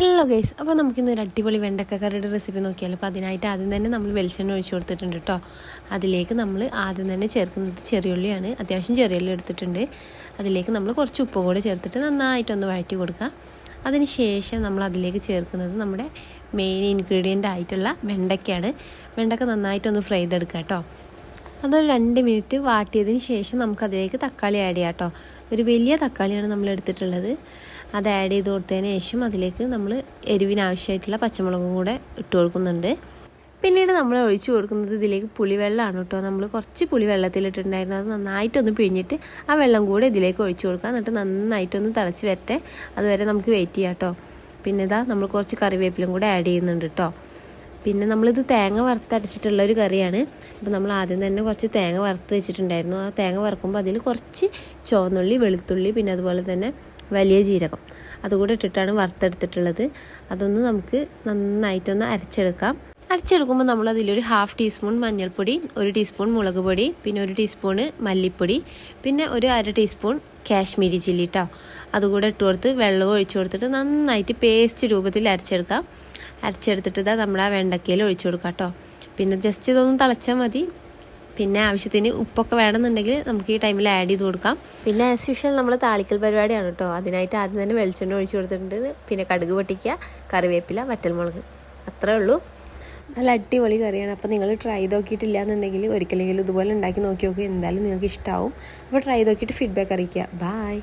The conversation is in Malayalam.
ഹലോ ഗൈസ് അപ്പോൾ നമുക്കിന്ന് ഒരു അടിപൊളി വെണ്ടക്ക കറിയുടെ റെസിപ്പി നോക്കിയാൽ അപ്പോൾ അതിനായിട്ട് ആദ്യം തന്നെ നമ്മൾ വെളിച്ചെണ്ണ ഒഴിച്ചു കൊടുത്തിട്ടുണ്ട് കേട്ടോ അതിലേക്ക് നമ്മൾ ആദ്യം തന്നെ ചേർക്കുന്നത് ചെറിയുള്ളിയാണ്. അത്യാവശ്യം ചെറിയുള്ളി എടുത്തിട്ടുണ്ട്. അതിലേക്ക് നമ്മൾ കുറച്ച് ഉപ്പ് കൂടെ ചേർത്തിട്ട് നന്നായിട്ടൊന്ന് വഴറ്റി കൊടുക്കുക. അതിന് ശേഷം നമ്മൾ അതിലേക്ക് ചേർക്കുന്നത് നമ്മുടെ മെയിൻ ഇൻഗ്രീഡിയന്റ് ആയിട്ടുള്ള വെണ്ടയ്ക്കാണ് വെണ്ടക്ക നന്നായിട്ടൊന്ന് ഫ്രൈ ചെയ്തെടുക്കുക കേട്ടോ അതൊരു രണ്ട് മിനിറ്റ് വാട്ടിയതിന് ശേഷം നമുക്കതിലേക്ക് തക്കാളി ആഡ് ചെയ്യാം കേട്ടോ ഒരു വലിയ തക്കാളിയാണ് നമ്മൾ എടുത്തിട്ടുള്ളത്. അത് ആഡ് ചെയ്ത് കൊടുത്തതിന് ശേഷം അതിലേക്ക് നമ്മൾ എരിവിനാവശ്യമായിട്ടുള്ള പച്ചമുളകും കൂടെ ഇട്ട് കൊടുക്കുന്നുണ്ട്. പിന്നീട് നമ്മൾ ഒഴിച്ചു കൊടുക്കുന്നത് ഇതിലേക്ക് പുളിവെള്ളമാണ് കേട്ടോ. നമ്മൾ കുറച്ച് പുളി വെള്ളത്തിലിട്ടുണ്ടായിരുന്നു അത് നന്നായിട്ടൊന്ന് പിഴിഞ്ഞിട്ട് ആ വെള്ളം കൂടെ ഇതിലേക്ക് ഒഴിച്ചു കൊടുക്കുക. എന്നിട്ട് നന്നായിട്ടൊന്ന് തിളച്ച് വരട്ടെ. അതുവരെ നമുക്ക് വെയിറ്റ് ചെയ്യാം കേട്ടോ. പിന്നെ ഇതാ നമ്മൾ കുറച്ച് കറിവേപ്പിലും കൂടെ ആഡ് ചെയ്യുന്നുണ്ട് കേട്ടോ. പിന്നെ നമ്മളിത് തേങ്ങ വറുത്തരച്ചിട്ടുള്ള ഒരു കറിയാണ്. അപ്പോൾ നമ്മൾ ആദ്യം തന്നെ കുറച്ച് തേങ്ങ വറുത്ത് വെച്ചിട്ടുണ്ടായിരുന്നു. ആ തേങ്ങ വറുക്കുമ്പോൾ അതിൽ കുറച്ച് ചുവന്നുള്ളി വെളുത്തുള്ളി പിന്നെ അതുപോലെ തന്നെ വലിയ ജീരകം. അതുകൂടെ ഇട്ടിട്ടാണ് വറുത്തെടുത്തിട്ടുള്ളത്. അതൊന്ന് നമുക്ക് നന്നായിട്ടൊന്ന് അരച്ചെടുക്കാം. അരച്ചെടുക്കുമ്പോൾ നമ്മൾ അതിലൊരു ഹാഫ് ടീസ്പൂൺ മഞ്ഞൾപ്പൊടി ഒരു ടീസ്പൂൺ മുളക് പൊടി പിന്നെ ഒരു ടീസ്പൂണ് മല്ലിപ്പൊടി പിന്നെ ഒരു അര ടീസ്പൂൺ കാശ്മീരി ചില്ലി കേട്ടോ അതുകൂടെ ഇട്ട് കൊടുത്ത് വെള്ളം ഒഴിച്ചു കൊടുത്തിട്ട് നന്നായിട്ട് പേസ്റ്റ് രൂപത്തിൽ അരച്ചെടുക്കാം. അരച്ചെടുത്തിട്ട് നമ്മൾ ആ വെണ്ടക്കയിൽ ഒഴിച്ചു കൊടുക്കാം കേട്ടോ പിന്നെ ജസ്റ്റ് ഇതൊന്ന് തിളച്ചാൽ മതി. പിന്നെ ആവശ്യത്തിന് ഉപ്പൊക്കെ വേണമെന്നുണ്ടെങ്കിൽ നമുക്ക് ഈ ടൈമിൽ ആഡ് ചെയ്ത് കൊടുക്കാം. പിന്നെ ആസ് യൂഷ്വൽ നമ്മൾ താളിക്കൽ പരിപാടിയാണ് കേട്ടോ. അതിനായിട്ട് ആദ്യം തന്നെ വെളിച്ചെണ്ണ ഒഴിച്ചു കൊടുത്തിട്ടുണ്ട്. പിന്നെ കടുക് പൊട്ടിക്കുക കറിവേപ്പില വറ്റൽമുളക്. അത്രേ ഉള്ളൂ. നല്ല അടിപൊളി കറിയാണ്. അപ്പോൾ നിങ്ങൾ ട്രൈ ചെയ്ത് നോക്കിയിട്ടില്ല എന്നുണ്ടെങ്കിൽ ഒരിക്കലെങ്കിലും ഇതുപോലെ ഉണ്ടാക്കി നോക്കി നോക്കി എന്തായാലും നിങ്ങൾക്ക് ഇഷ്ടമാവും അപ്പോൾ ട്രൈ ചെയ്ത് നോക്കിയിട്ട് ഫീഡ്ബാക്ക് അറിയിക്കുക. ബായ്